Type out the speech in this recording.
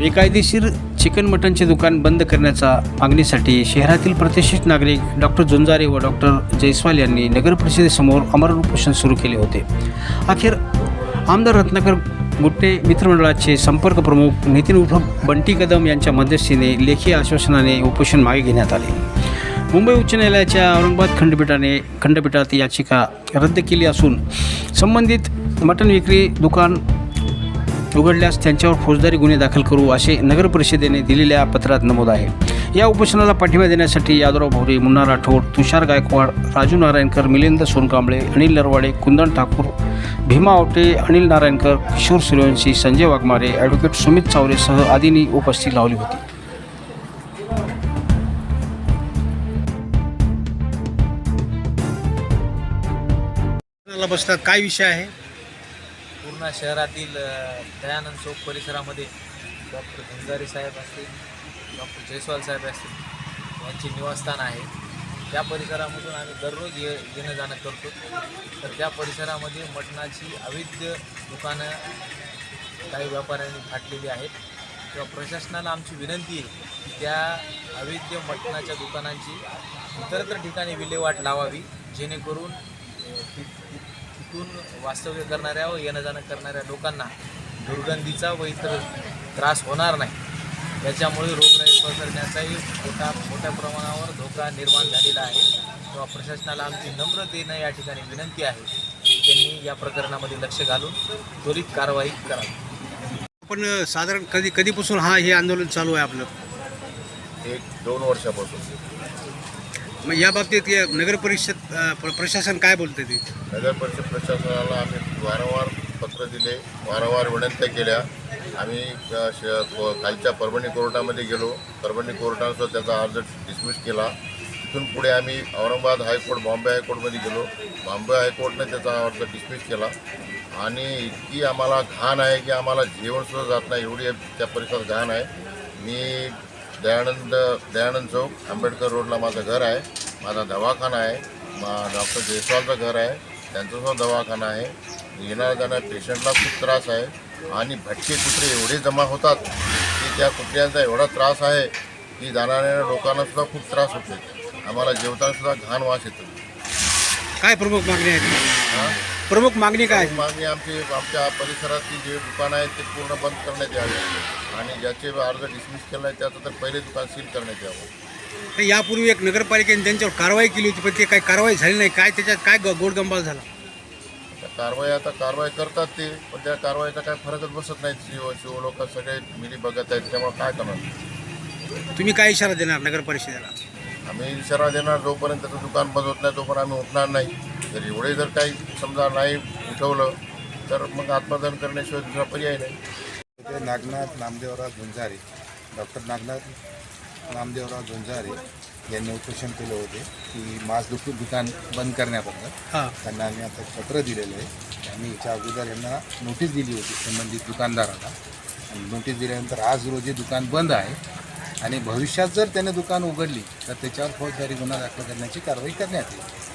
बेकायदेशीर चिकन मटनचे दुकान बंद करण्याच्या मागणीसाठी शहरातील प्रतिष्ठित नागरिक डॉक्टर झुंजारे व डॉक्टर जयस्वाल यांनी नगर परिषदेसमोर अमरण उपोषण सुरू केले होते. अखेर आमदार रत्नाकर गुट्टे मित्रमंडळाचे संपर्क प्रमुख नितीन उर्फ बंटी कदम यांच्या मध्यस्थीने लेखी आश्वासनाने उपोषण मागे घेण्यात आले. मुंबई उच्च न्यायालयाच्या औरंगाबाद खंडपीठाने खंडपीठात याचिका रद्द केली असून संबंधित मटण विक्री दुकान उघडल्यास त्यांच्यावर फौजदारी गुन्हे दाखल करू असे नगर परिषदेने दिलेल्या पत्रात नमूद आहे. या उपोषणाला पाठिंबा देण्यासाठी यादवराव भोरे मुन्ना राठोड तुषार गायकवाड राजू नारायणकर मिलिंद सोनकांबळे अनिल नरवाडे कुंदन ठाकूर भीमा आवटे अनिल नारायणकर किशोर सूर्यवंशी संजय वाघमारे ॲडव्होकेट सुमित चावरेसह आदींनी उपस्थिती लावली होती. बसतात. काय विषय आहे? पूर्ण शहरातील दयानंद चौक परिसरामध्ये डॉक्टर धनगारे साहेब असतील डॉक्टर जयस्वाल साहेब असतील यांचे निवासस्थान आहे. त्या परिसरामधून आम्ही दररोज ये येणं जाणं करतो. तर त्या परिसरामध्ये मटणाची अवैध दुकानं काही व्यापाऱ्यांनी फाटलेली आहेत. किंवा प्रशासनाला आमची विनंती आहे की त्या अवैध मटणाच्या दुकानांची इतरत्र ठिकाणी विल्हेवाट लावावी जेणेकरून तिथून वास्तव्य करणाऱ्या व येणं जाणं करणाऱ्या लोकांना दुर्गंधीचा व इतर त्रास होणार नाही. याच्यामुळे रोगराई पसरण्याचाही मोठा मोठ्या प्रमाणावर धोका निर्माण झालेला आहे. तेव्हा प्रशासनाला आमची नम्रतेनं या ठिकाणी विनंती आहे. की त्यांनी या प्रकरणामध्ये लक्ष घालून त्वरित कारवाई करावी आपण साधारण कधी कधीपासून हा हे आंदोलन चालू आहे आपलं? एक दोन वर्षापासून. मग या बाबतीत या नगर परिषद अ, प्र- प्रशासन काय बोलते ते? नगर परिषद प्रशासनाला आम्ही वारंवार पत्र दिले वारंवार विनंत्या केल्या. आम्ही अ, श- प- परभणी कोर्टामध्ये गेलो. परभणी कोर्टानं सुद्धा त्याचा अर्ज डिसमिस केला. तिथून पुढे आम्ही औरंगाबाद हायकोर्ट बॉम्बे हायकोर्टमध्ये गेलो. बॉम्बे हायकोर्टने त्याचा अर्ज डिसमिस केला. आणि इतकी आम्हाला घाण आहे की आम्हाला जेवणसुद्धा जात नाही एवढी त्या परिसरात घाण आहे. मी दयानंद दयानंद चौक आंबेडकर रोडला माझं घर आहे. माझा दवाखाना आहे. मा डॉक्टर जयस्वालचं घर आहे. त्यांचासुद्धा दवाखाना आहे. येणाऱ्या जाणाऱ्या पेशंटला खूप त्रास आहे. आणि भटके कुत्रे एवढे जमा होतात की त्या कुत्र्यांचा एवढा त्रास आहे की जाणाऱ्या लोकांना सुद्धा खूप त्रास होतो आम्हाला जेवताना सुद्धा घाण वास येतो. काय प्रमुख मागणी आहे हां? प्रमुख मागणी काय? मागणी आमची आमच्या परिसरातली जे दुकानं आहेत ते पूर्ण बंद करण्यात यावे. आणि ज्याचे अर्ज डिसमिस केला आहे त्याचं तर पहिले दुकान सील करण्यात यावं. तर यापूर्वी एक नगरपालिकेने त्यांच्यावर कारवाई केली होती पण ते काही कारवाई झाली नाही. काय त्याच्यात काय ग- गोडगंबाळ झाला? त्या कारवाई आता कारवाई करतात ते पण त्या कारवाईचा काय फरकच बसत नाही. शिव शिव लोक सगळे मिली बघत आहेत त्यामुळे काय करणार? तुम्ही काय इशारा देणार नगर परिषदेला आम्ही इशारा देणार जोपर्यंत त्याचं दुकान बंद होत नाही तोपर्यंत आम्ही उठणार नाही. जर एवढे जर काही समजा नाही उठवलं तर मग आत्मदान करण्याशिवाय दुसरा पर्याय नाही. ते नागनाथ नामदेवराव झुंजारे डॉक्टर नागनाथ नामदेवराव झुंजारे यांनी उपोषण केले होते. की मांस दुक दुकान बंद करण्याबद्दल हां. त्यांना आम्ही आता पत्र दिलेलं आहे. आम्ही याच्या अगोदर यांना नोटीस दिली होती संबंधित दुकानदाराला. आणि नोटीस दिल्यानंतर आज रोजी दुकान बंद आहे. आणि भविष्यात जर त्याने दुकान उघडली तर त्याच्यावर फौजदारी गुन्हा दाखल करण्याची कारवाई करण्यात येईल.